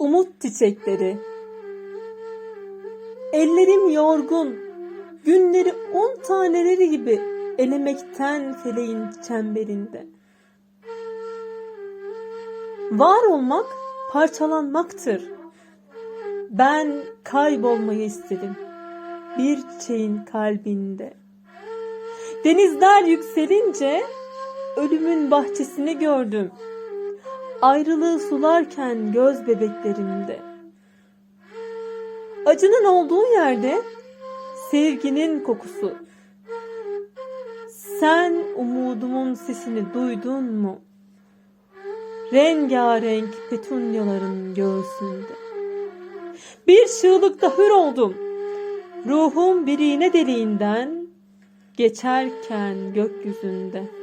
umut çiçekleri. Ellerim yorgun, günleri on taneleri gibi elemekten feleğin çemberinde. Var olmak parçalanmaktır. Ben kaybolmayı istedim bir çiçeğin kalbinde. Denizler yükselince ölümün bahçesini gördüm. Ayrılığı sularken göz bebeklerimde. Acının olduğu yerde sevginin kokusu. Sen umudumun sesini duydun mu? Rengarenk petunyaların göğsünde. Bir çığlıkta hür oldum. Ruhum bir iğne deliğinden geçerken gökyüzünde.